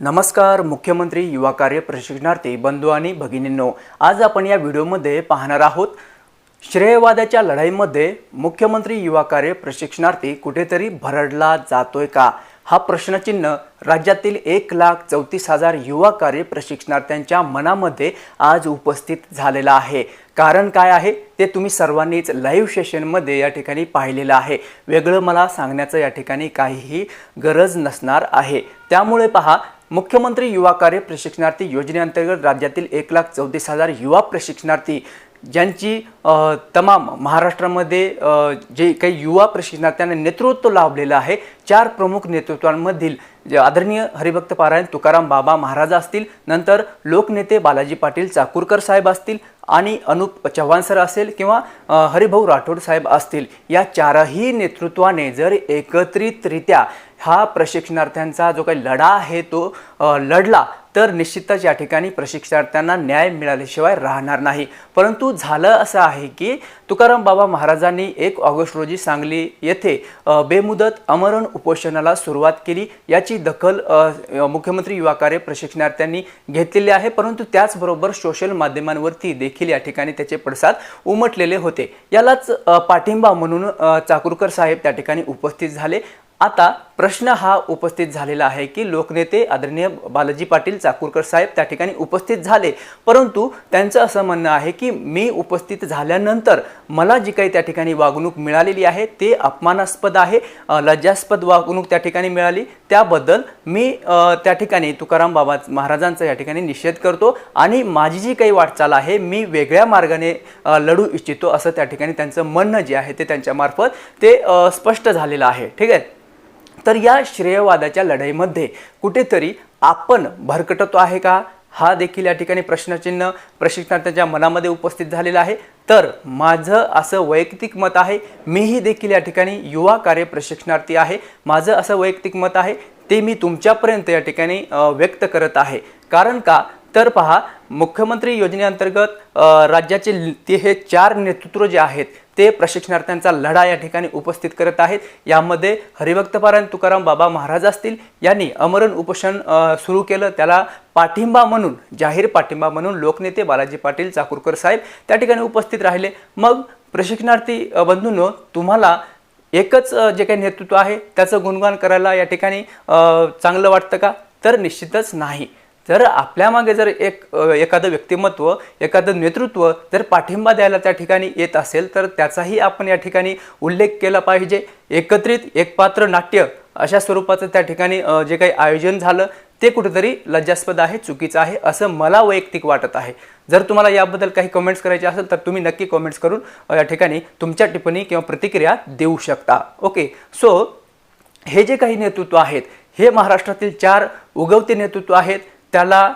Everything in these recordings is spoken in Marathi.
नमस्कार मुख्यमंत्री युवा कार्य प्रशिक्षणार्थी बंधू आणि भगिनींनो. आज आपण या व्हिडिओमध्ये पाहणार आहोत श्रेयवादाच्या लढाईमध्ये मुख्यमंत्री युवा कार्य प्रशिक्षणार्थी कुठेतरी भरडला जातोय का? हा प्रश्नचिन्ह राज्यातील एक लाख चौतीस हजार युवा कार्य प्रशिक्षणार्थ्यांच्या मनामध्ये आज उपस्थित झालेला आहे. कारण काय आहे? ते तुम्ही सर्वांनीच लाईव्ह सेशनमध्ये या ठिकाणी पाहिलेलं आहे. वेगळं मला सांगण्याचं या ठिकाणी काहीही गरज नसणार आहे. त्यामुळे पहा मुख्यमंत्री युवा कार्य प्रशिक्षणार्थी योजनेअंतर्गत राज्यातील एक लाख चौतीस हजार युवा प्रशिक्षणार्थी ज्यांची तमाम महाराष्ट्रामध्ये जे काही युवा प्रशिक्षणार्थ्यांना नेतृत्व लाभलेलं आहे चार प्रमुख नेतृत्वांमधील जे आदरणीय हरिभक्त पारायण तुकाराम बाबा महाराज असतील नंतर लोकनेते बालाजी पाटील चाकूरकर साहेब असतील आणि अनुप चव्हाण सर असेल किंवा हरिभाऊ राठोड साहेब असतील या चारही नेतृत्वाने जर एकत्रितरित्या हा प्रशिक्षणार्थ्यांचा जो काही लढा आहे तो लढला तर निश्चितच या ठिकाणी प्रशिक्षणार्थ्यांना न्याय मिळाल्याशिवाय राहणार नाही. परंतु झालं असं आहे की तुकाराम बाबा महाराजांनी एक ऑगस्ट रोजी सांगली येथे बेमुदत अमरण उपोषणाला सुरुवात केली. याची दखल मुख्यमंत्री युवा कार्य प्रशिक्षणार्थ्यांनी घेतलेली आहे. परंतु त्याचबरोबर सोशल माध्यमांवरती देखील या ठिकाणी त्याचे पडसाद उमटलेले होते. यालाच पाठिंबा म्हणून चाकूरकर साहेब त्या ठिकाणी उपस्थित झाले. आता प्रश्न हा उपस्थित झालेला आहे की लोकनेते आदरणीय बालाजी पाटील चाकूरकर साहेब त्या ठिकाणी उपस्थित झाले. परंतु त्यांचं असं म्हणणं आहे की मी उपस्थित झाल्यानंतर मला जी काही त्या ठिकाणी वागणूक मिळालेली आहे ते अपमानास्पद आहे लज्जास्पद वागणूक त्या ठिकाणी मिळाली. त्याबद्दल मी त्या ठिकाणी तुकाराम बाबा महाराजांचा या ठिकाणी निषेध करतो आणि माझी जी काही वाटचाल आहे मी वेगळ्या मार्गाने लढू इच्छितो असं त्या ठिकाणी त्यांचं म्हणणं जे आहे ते त्यांच्यामार्फत ते स्पष्ट झालेलं आहे. ठीक आहे? तर या श्रेयवादाच्या लढाईमध्ये कुठेतरी आपण भरकटतो आहे का? हा देखील या ठिकाणी प्रश्नचिन्ह प्रशिक्षणार्थ्यांच्या मनामध्ये उपस्थित झालेला आहे. तर माझं असं वैयक्तिक मत आहे मीही देखील या ठिकाणी युवा कार्य प्रशिक्षणार्थी आहे. माझं असं वैयक्तिक मत आहे ते मी तुमच्यापर्यंत या ठिकाणी व्यक्त करत आहे. कारण का? तर पहा मुख्यमंत्री योजनेअंतर्गत राज्याचे ते हे चार नेतृत्व जे आहेत ते प्रशिक्षणार्थ्यांचा लढा या ठिकाणी उपस्थित करत आहेत. यामध्ये हरिभक्तपारायण तुकाराम बाबा महाराज असतील. यांनी अमरण उपोषण सुरू केलं. त्याला पाठिंबा म्हणून जाहीर पाठिंबा म्हणून लोकनेते बालाजी पाटील चाकूरकर साहेब त्या ठिकाणी उपस्थित राहिले. मग प्रशिक्षणार्थी बंधूंनो तुम्हाला एकच जे काही नेतृत्व आहे त्याचं गुणगान करायला या ठिकाणी चांगलं वाटतं का? तर निश्चितच नाही. जर आपल्यामागे जर एक एखादं व्यक्तिमत्व एखादं नेतृत्व जर पाठिंबा द्यायला त्या ठिकाणी येत असेल तर त्याचाही आपण या ठिकाणी उल्लेख केला पाहिजे. एकत्रित एकपात्र नाट्य अशा स्वरूपाचं त्या ठिकाणी जे काही आयोजन झालं ते कुठेतरी लज्जास्पद आहे चुकीचं आहे असं मला वैयक्तिक वाटत आहे. जर तुम्हाला याबद्दल काही कमेंट्स करायचे असेल तर तुम्ही नक्की कमेंट्स करून या ठिकाणी तुमच्या टिप्पणी किंवा प्रतिक्रिया देऊ शकता. ओके सो हे जे काही नेतृत्व आहेत हे महाराष्ट्रातील चार उगवते नेतृत्व आहेत. त्याला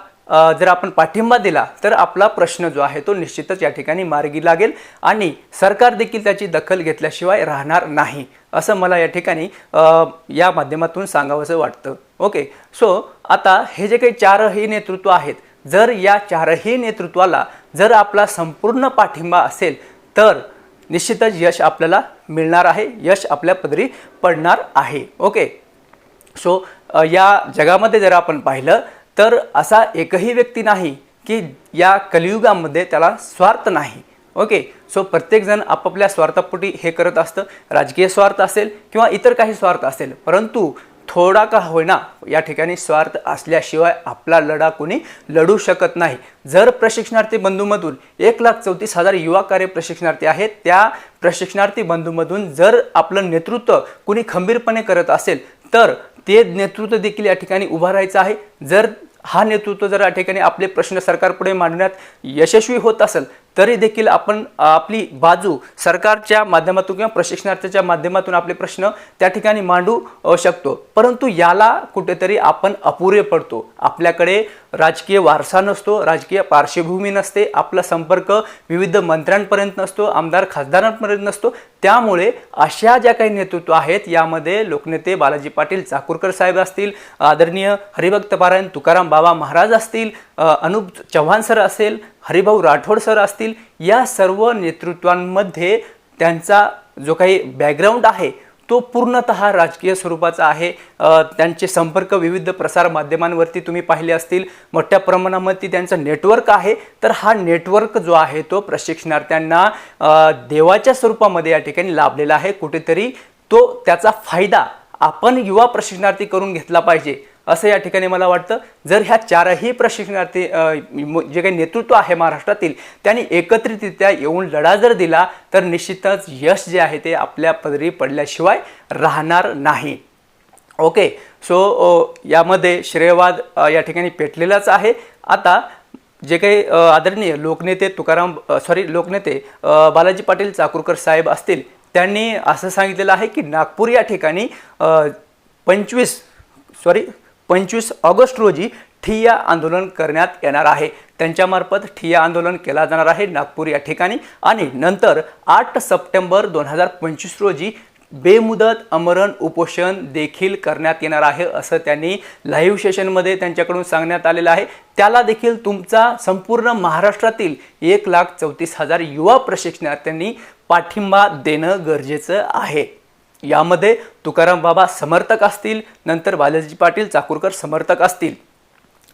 जर आपण पाठिंबा दिला तर आपला प्रश्न जो आहे तो निश्चितच या ठिकाणी मार्गी लागेल आणि सरकार देखील त्याची दखल घेतल्याशिवाय राहणार नाही असं मला या ठिकाणी या माध्यमातून सांगावंसं वाटतं. ओके सो आता हे जे काही चारही नेतृत्व आहेत जर या चारही नेतृत्वाला जर आपला संपूर्ण पाठिंबा असेल तर निश्चितच यश आपल्याला मिळणार आहे यश आपल्या पदरी पडणार आहे. ओके सो या जगामध्ये जर आपण पाहिलं तर असा एकही व्यक्ती नाही की या कलियुगामध्ये त्याला स्वार्थ नाही. ओके? सो प्रत्येकजण आपापल्या स्वार्थापोटी हे करत असतं. राजकीय स्वार्थ असेल किंवा इतर काही स्वार्थ असेल. परंतु थोडा का होईना या ठिकाणी स्वार्थ असल्याशिवाय आपला लढा कोणी लढू शकत नाही. जर प्रशिक्षणार्थी बंधूमधून एक लाख चौतीस हजार युवा कार्य प्रशिक्षणार्थी आहेत त्या प्रशिक्षणार्थी बंधूमधून जर आपलं नेतृत्व कुणी खंबीरपणे करत असेल तर ते नेतृत्व देखील या ठिकाणी उभं राहायचं आहे. जर हा नेतृत्व जर या ठिकाणी आपले प्रश्न सरकारपुढे मांडण्यात यशस्वी होत असेल तरी देखील आपण आपली बाजू सरकारच्या माध्यमातून किंवा प्रशिक्षणार्थीच्या माध्यमातून आपले प्रश्न त्या ठिकाणी मांडू शकतो. परंतु याला कुठेतरी आपण अपुरे पडतो. आपल्याकडे राजकीय वारसा नसतो राजकीय पार्श्वभूमी नसते आपला संपर्क विविध मंत्र्यांपर्यंत नसतो आमदार खासदारांपर्यंत नसतो. त्यामुळे अशा ज्या काही नेतृत्व आहेत यामध्ये लोकनेते बालाजी पाटील चाकूरकर साहेब असतील आदरणीय हरिभक्त पारायण तुकाराम बाबा महाराज असतील अनुप चव्हाण सर असेल हरिभाऊ राठोड सर असतील या सर्व नेतृत्वांमध्ये त्यांचा जो काही बॅकग्राऊंड आहे तो पूर्णतः राजकीय स्वरूपाचा आहे. त्यांचे संपर्क विविध प्रसार माध्यमांवरती तुम्ही पाहिले असतील. मोठ्या प्रमाणामध्ये त्यांचं नेटवर्क आहे. तर हा नेटवर्क जो आहे तो प्रशिक्षणार्थ्यांना देवाच्या स्वरूपामध्ये या ठिकाणी लाभलेला आहे. कुठेतरी तो त्याचा फायदा आपण युवा प्रशिक्षणार्थी करून घेतला पाहिजे. असं या ठिकाणी मला वाटतं. जर ह्या चारही प्रशिक्षणार्थी जे काही नेतृत्व आहे महाराष्ट्रातील त्यांनी एकत्रितरित्या येऊन लढा जर दिला तर निश्चितच यश जे आहे ते आपल्या पदरी पडल्याशिवाय राहणार नाही. ओके. सो यामध्ये श्रेयवाद या ठिकाणी पेटलेलाच आहे. आता जे काही आदरणीय लोकनेते तुकाराम सॉरी लोकनेते बालाजी पाटील चाकूरकर साहेब असतील त्यांनी असं सांगितलेलं आहे की नागपूर या ठिकाणी पंचवीस सॉरी पंचवीस ऑगस्ट रोजी ठिय्या आंदोलन करण्यात येणार आहे. त्यांच्यामार्फत ठिय्या आंदोलन केला जाणार आहे नागपूर या ठिकाणी. आणि नंतर आठ सप्टेंबर दोन हजार पंचवीस रोजी बेमुदत अमरण उपोषण देखील करण्यात येणार आहे असं त्यांनी लाईव्ह सेशनमध्ये त्यांच्याकडून सांगण्यात आलेलं आहे. त्याला देखील तुमचा संपूर्ण महाराष्ट्रातील एक लाख चौतीस हजार युवा प्रशिक्षणार्थ्यांनी पाठिंबा देणं गरजेचं आहे. यामध्ये तुकाराम बाबा समर्थक असतील नंतर बालाजी पाटील चाकूरकर समर्थक असतील.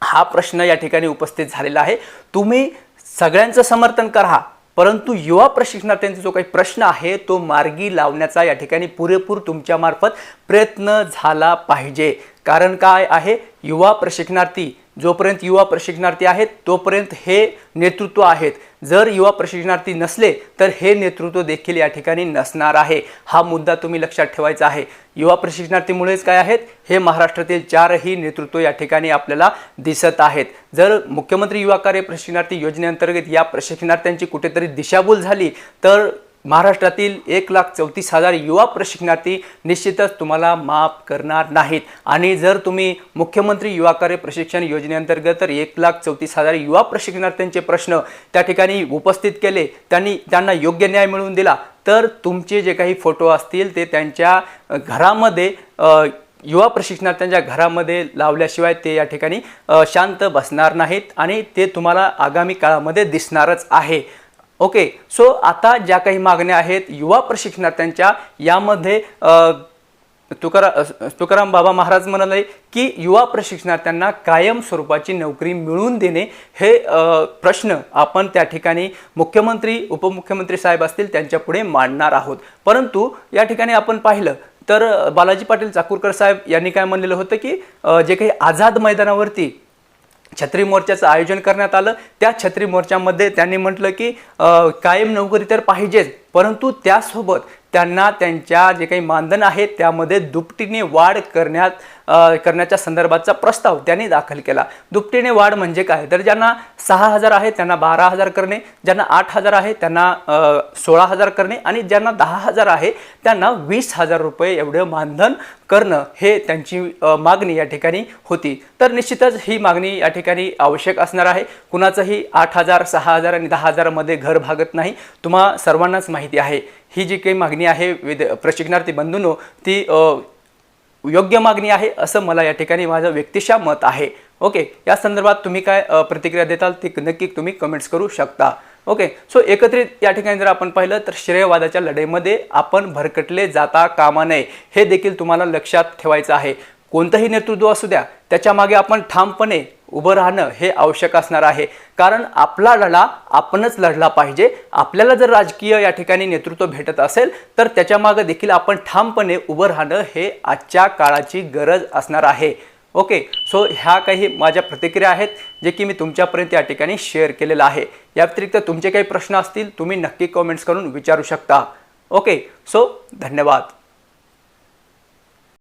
हा प्रश्न या ठिकाणी उपस्थित झालेला आहे. तुम्ही सगळ्यांचं समर्थन करा परंतु युवा प्रशिक्षणार्थ्यांचा जो काही प्रश्न आहे तो मार्गी लावण्याचा या ठिकाणी पुरेपूर तुमच्यामार्फत प्रयत्न झाला पाहिजे. कारण काय आहे? युवा प्रशिक्षणार्थी जोपर्यंत युवा प्रशिक्षणार्थी आहेत तोपर्यंत हे नेतृत्व आहेत. जर युवा प्रशिक्षणार्थी नसले तर हे नेतृत्व देखील या ठिकाणी नसणार आहे. हा मुद्दा तुम्ही लक्षात ठेवायचा आहे. युवा प्रशिक्षणार्थीमुळेच काय आहेत? हे महाराष्ट्रातील चारही नेतृत्व या ठिकाणी आपल्याला दिसत आहेत. जर मुख्यमंत्री युवा कार्य प्रशिक्षणार्थी योजनेअंतर्गत या प्रशिक्षणार्थ्यांची कुठेतरी दिशाभूल झाली तर महाराष्ट्रातील एक लाख चौतीस हजार युवा प्रशिक्षणार्थी निश्चितच तुम्हाला माफ करणार नाहीत. आणि जर तुम्ही मुख्यमंत्री युवा कार्य प्रशिक्षण योजनेअंतर्गत तर एक लाख चौतीस हजार युवा प्रशिक्षणार्थ्यांचे प्रश्न त्या ठिकाणी उपस्थित केले त्यांनी त्यांना योग्य न्याय मिळवून दिला तर तुमचे जे काही फोटो असतील ते त्यांच्या घरामध्ये युवा प्रशिक्षणार्थ्यांच्या घरामध्ये लावल्याशिवाय ते या ठिकाणी शांत बसणार नाहीत आणि ते तुम्हाला आगामी काळामध्ये दिसणारच आहे. ओके सो आता ज्या काही मागण्या आहेत युवा प्रशिक्षणार्थ्यांच्या यामध्ये तुकारा तुकाराम बाबा महाराज म्हणाले की युवा प्रशिक्षणार्थ्यांना कायम स्वरूपाची नोकरी मिळवून देणे हे प्रश्न आपण त्या ठिकाणी मुख्यमंत्री उपमुख्यमंत्री साहेब असतील त्यांच्या पुढे मांडणार आहोत. परंतु या ठिकाणी आपण पाहिलं तर बालाजी पाटील चाकूरकर साहेब यांनी काय म्हणलेलं होतं की जे काही आझाद मैदानावरती छत्री मोर्चाचं आयोजन करण्यात आलं. त्या छत्री मोर्चामध्ये त्यांनी म्हटलं की कायम नोकरी तर पाहिजेच परंतु त्यासोबत त्यांना त्यांच्या जे काही मानधन आहे त्यामध्ये दुपटीने वाढ करण्यात करण्याच्या संदर्भाचा प्रस्ताव त्यांनी दाखल केला. दुपटीने वाढ म्हणजे काय? तर ज्यांना सहा हजार आहे त्यांना बारा हजार करणे ज्यांना आठ हजार आहे त्यांना सोळा हजार करणे आणि ज्यांना दहा हजार आहे त्यांना वीस हजार रुपये एवढं मानधन करणं हे त्यांची मागणी या ठिकाणी होती. तर निश्चितच ही मागणी या ठिकाणी आवश्यक असणार आहे. कुणाचंही आठ हजार सहा हजार आणि दहा हजारामध्ये घर भागत नाही. तुम्हा सर्वांनाच माहिती आहे. ही जी काही मागणी आहे विद प्रशिक्षणार्थी बंधूंनो ती योग्य मागणी आहे असं मला या ठिकाणी माझं व्यक्तिशा मत आहे. ओके या संदर्भात तुम्ही काय प्रतिक्रिया देताल ती नक्की तुम्ही कमेंट्स करू शकता. ओके सो एकत्रित या ठिकाणी जर आपण पाहिलं तर श्रेयवादाच्या लढाईमध्ये आपण भरकटले जाता कामा नये हे देखील तुम्हाला लक्षात ठेवायचं आहे. कोणतंही नेतृत्व असू द्या त्याच्यामागे आपण ठामपणे उभं राहणं हे आवश्यक असणार आहे. कारण आपला लढा आपणच लढला पाहिजे. आपल्याला जर राजकीय या ठिकाणी नेतृत्व भेटत असेल तर त्याच्यामागं देखील आपण ठामपणे उभं राहणं हे आजच्या काळाची गरज असणार आहे. ओके सो ह्या काही माझ्या प्रतिक्रिया आहेत जे की मी तुमच्यापर्यंत या ठिकाणी शेअर केलेलं आहे. या व्यतिरिक्त तुमचे काही प्रश्न असतील तुम्ही नक्की कॉमेंट्स करून विचारू शकता. ओके सो धन्यवाद.